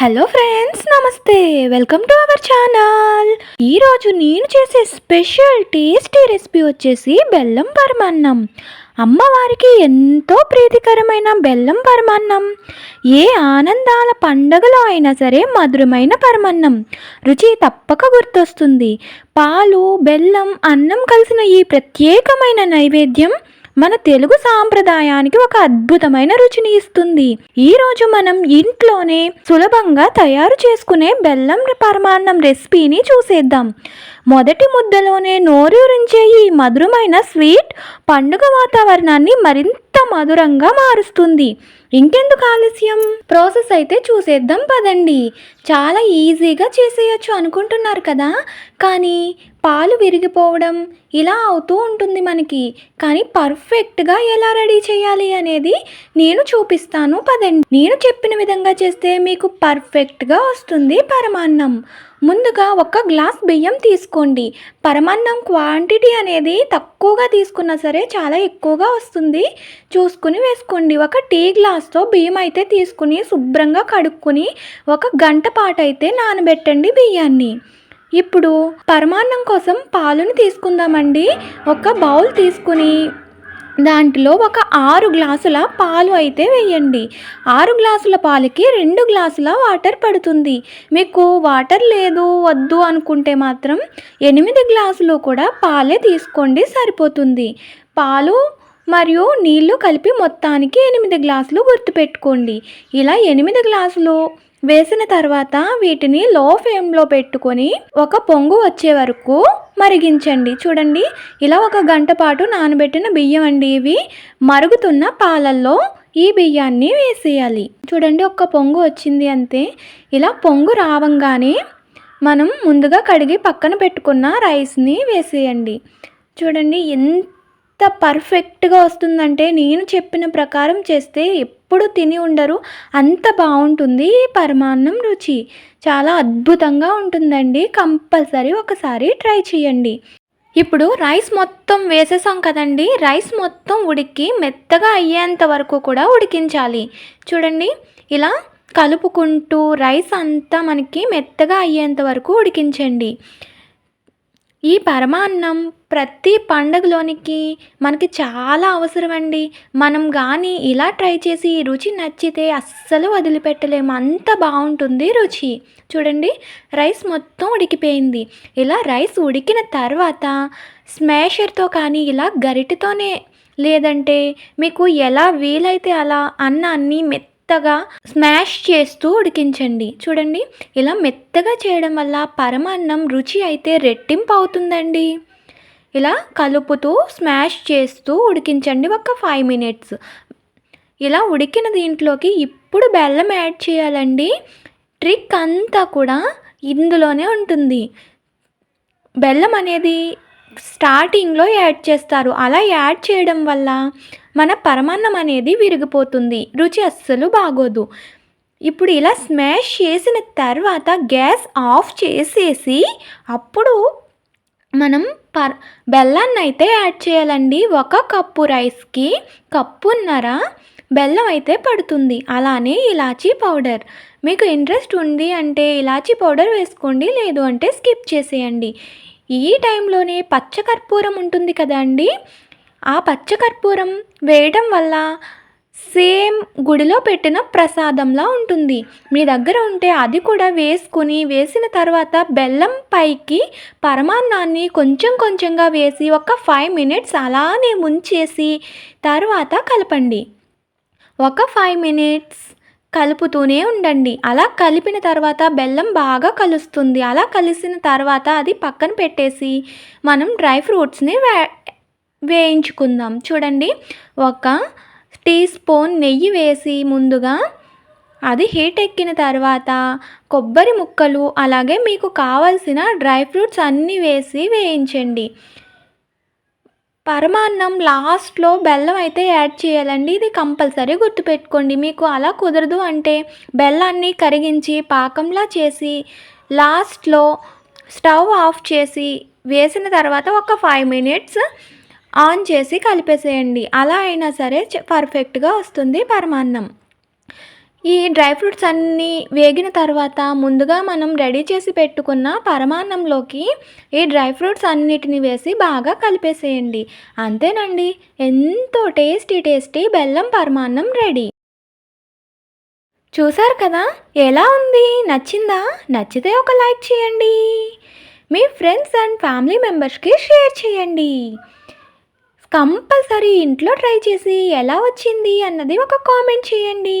Hello friends నమస్తే. Welcome to our channel ఈరోజు నేను చేసే స్పెషల్ టేస్టీ రెసిపీ వచ్చేసి బెల్లం పరమాన్నం అమ్మవారికి ఎంతో ప్రీతికరమైన బెల్లం పరమాన్నం ఏ ఆనందాల పండగలో అయినా సరే మధురమైన పరమాన్నం రుచి తప్పక గుర్తొస్తుంది. పాలు బెల్లం అన్నం కలిసిన ఈ ప్రత్యేకమైన నైవేద్యం మన తెలుగు సాంప్రదాయానికి ఒక అద్భుతమైన రుచిని ఇస్తుంది. ఈ రోజు మనం ఇంట్లోనే సులభంగా తయారు చేసుకునే బెల్లం పరమాన్నం రెసిపీని చూసేద్దాం. మొదటి ముద్దలోనే నోరూరించే ఈ మధురమైన స్వీట్ పండుగ వాతావరణాన్ని మరింత మధురంగా మారుస్తుంది. ఇంకెందుకు ఆలస్యం? ప్రాసెస్ అయితే చూసేద్దాం పదండి. చాలా ఈజీగా చేసేయచ్చు అనుకుంటున్నారు కదా? కానీ పాలు విరిగిపోవడం ఇలా అవుతూ ఉంటుంది మనకి. కానీ పర్ఫెక్ట్గా ఎలా రెడీ చేయాలి అనేది నేను చూపిస్తాను పదండి. నేను చెప్పిన విధంగా చేస్తే మీకు పర్ఫెక్ట్గా వస్తుంది పరమాన్నం. ముందుగా ఒక గ్లాస్ బియ్యం తీసుకోండి. పరమాన్నం క్వాంటిటీ అనేది తక్కువగా తీసుకున్నా సరే చాలా ఎక్కువగా వస్తుంది. చూసుకుని వేసుకోండి. ఒక టీ గ్లాస్తో బియ్యం అయితే తీసుకుని శుభ్రంగా కడుక్కొని ఒక గంట పాటు అయితే నానబెట్టండి బియ్యాన్ని. ఇప్పుడు పరమాన్నం కోసం పాలుని తీసుకుందామండి. ఒక బౌల్ తీసుకుని దాంట్లో ఒక ఆరు గ్లాసుల పాలు అయితే వేయండి. ఆరు గ్లాసుల పాలకి రెండు గ్లాసుల వాటర్ పడుతుంది. మీకు వాటర్ లేదు వద్దు అనుకుంటే మాత్రం ఎనిమిది గ్లాసులు కూడా పాలే తీసుకోండి సరిపోతుంది. పాలు మరియు నీళ్ళు కలిపి మొత్తానికి ఎనిమిది గ్లాసులు గుర్తుపెట్టుకోండి. ఇలా ఎనిమిది గ్లాసులు వేసిన తర్వాత వీటిని లో ఫ్లేమ్లో పెట్టుకొని ఒక పొంగు వచ్చే వరకు మరిగించండి. చూడండి ఇలా ఒక గంట పాటు నానబెట్టిన బియ్యం అండి ఇవి. మరుగుతున్న పాలల్లో ఈ బియ్యాన్ని వేసేయాలి. చూడండి ఒక్క పొంగు వచ్చింది అంతే. ఇలా పొంగు రావంగానే మనం ముందుగా కడిగి పక్కన పెట్టుకున్న రైస్ని వేసేయండి. చూడండి ఎంత పర్ఫెక్ట్గా వస్తుందంటే నేను చెప్పిన ప్రకారం చేస్తే ఎప్పుడు తిని ఉండరు. అంత బాగుంటుంది ఈ పరమాన్నం రుచి. చాలా అద్భుతంగా ఉంటుందండి. కంపల్సరీ ఒకసారి ట్రై చేయండి. ఇప్పుడు రైస్ మొత్తం వేసేసాం కదండి. రైస్ మొత్తం ఉడికి మెత్తగా అయ్యేంత వరకు కూడా ఉడికించాలి. చూడండి ఇలా కలుపుకుంటూ రైస్ అంతా మనకి మెత్తగా అయ్యేంత వరకు ఉడికించండి. ఈ పరమాన్నం ప్రతి పండగలోనికి మనకి చాలా అవసరం అండి మనం కానీ ఇలా ట్రై చేసి రుచి నచ్చితే అస్సలు వదిలిపెట్టలేము. అంత బాగుంటుంది రుచి. చూడండి రైస్ మొత్తం ఉడికిపోయింది. ఇలా రైస్ ఉడికిన తర్వాత స్మాషర్తో కానీ ఇలా గరిటతోనే లేదంటే మీకు ఎలా వీలైతే అలా అన్నాన్ని మెత్త మెత్తగా స్మాష్ చేస్తూ ఉడికించండి. చూడండి ఇలా మెత్తగా చేయడం వల్ల పరమాన్నం రుచి అయితే రెట్టింపు అవుతుందండి ఇలా కలుపుతూ స్మాష్ చేస్తూ ఉడికించండి ఒక ఫైవ్ మినిట్స్. ఇలా ఉడికిన దీంట్లోకి ఇప్పుడు బెల్లం యాడ్ చేయాలండి. ట్రిక్ అంతా కూడా ఇందులోనే ఉంటుంది. బెల్లం అనేది స్టార్టింగ్లో యాడ్ చేస్తారు. అలా యాడ్ చేయడం వల్ల మన పరమాన్నం అనేది విరిగిపోతుంది. రుచి అస్సలు బాగోదు. ఇప్పుడు ఇలా స్మాష్ చేసిన తర్వాత గ్యాస్ ఆఫ్ చేసేసి అప్పుడు మనం పర్ బెల్లాన్ని అయితే యాడ్ చేయాలండి. ఒక కప్పు రైస్కి కప్పున్నర బెల్లం అయితే పడుతుంది. అలానే ఇలాచీ పౌడర్. మీకు ఇంట్రెస్ట్ ఉంది అంటే ఇలాచీ పౌడర్ వేసుకోండి లేదు అంటే స్కిప్ చేసేయండి. ఈ టైంలోనే పచ్చకర్పూరం ఉంటుంది కదా అండి? ఆ పచ్చకర్పూరం వేయడం వల్ల సేమ్ గుడిలో పెట్టిన ప్రసాదంలా ఉంటుంది. మీ దగ్గర ఉంటే అది కూడా వేసుకుని వేసిన తర్వాత బెల్లం పైకి పరమాన్నాన్ని కొంచెం కొంచెంగా వేసి ఒక ఫైవ్ మినిట్స్ అలానే ముంచేసి తర్వాత కలపండి. ఒక ఫైవ్ మినిట్స్ కలుపుతూనే ఉండండి. అలా కలిపిన తర్వాత బెల్లం బాగా కలుస్తుంది. అలా కలిసిన తర్వాత అది పక్కన పెట్టేసి మనం డ్రై ఫ్రూట్స్ని వే వేయించుకుందాం. చూడండి ఒక టీ స్పూన్ నెయ్యి వేసి ముందుగా అది హీట్ ఎక్కిన తర్వాత కొబ్బరి ముక్కలు అలాగే మీకు కావలసిన డ్రై ఫ్రూట్స్ అన్నీ వేసి వేయించండి. పరమాన్నం లాస్ట్లో బెల్లం అయితే యాడ్ చేయాలండి. ఇది కంపల్సరీ గుర్తుపెట్టుకోండి. మీకు అలా కుదరదు అంటే బెల్లాన్ని కరిగించి పాకంలా చేసి లాస్ట్లో స్టవ్ ఆఫ్ చేసి వేసిన తర్వాత ఒక ఫైవ్ మినిట్స్ ఆన్ చేసి కలిపేసేయండి. అలా అయినా సరే పర్ఫెక్ట్గా వస్తుంది పరమాన్నం. ఈ డ్రై ఫ్రూట్స్ అన్నీ వేగిన తర్వాత ముందుగా మనం రెడీ చేసి పెట్టుకున్న పరమాన్నంలోకి ఈ డ్రై ఫ్రూట్స్ అన్నిటిని వేసి బాగా కలిపేసేయండి. అంతేనండి ఎంతో టేస్టీ టేస్టీ బెల్లం పరమాన్నం రెడీ. చూసారు కదా ఎలా ఉంది? నచ్చిందా? నచ్చితే ఒక లైక్ చేయండి. మీ ఫ్రెండ్స్ అండ్ ఫ్యామిలీ మెంబర్స్కి షేర్ చేయండి. కంపల్సరీ ఇంట్లో ట్రై చేసి ఎలా వచ్చింది అన్నది ఒక కామెంట్ చేయండి.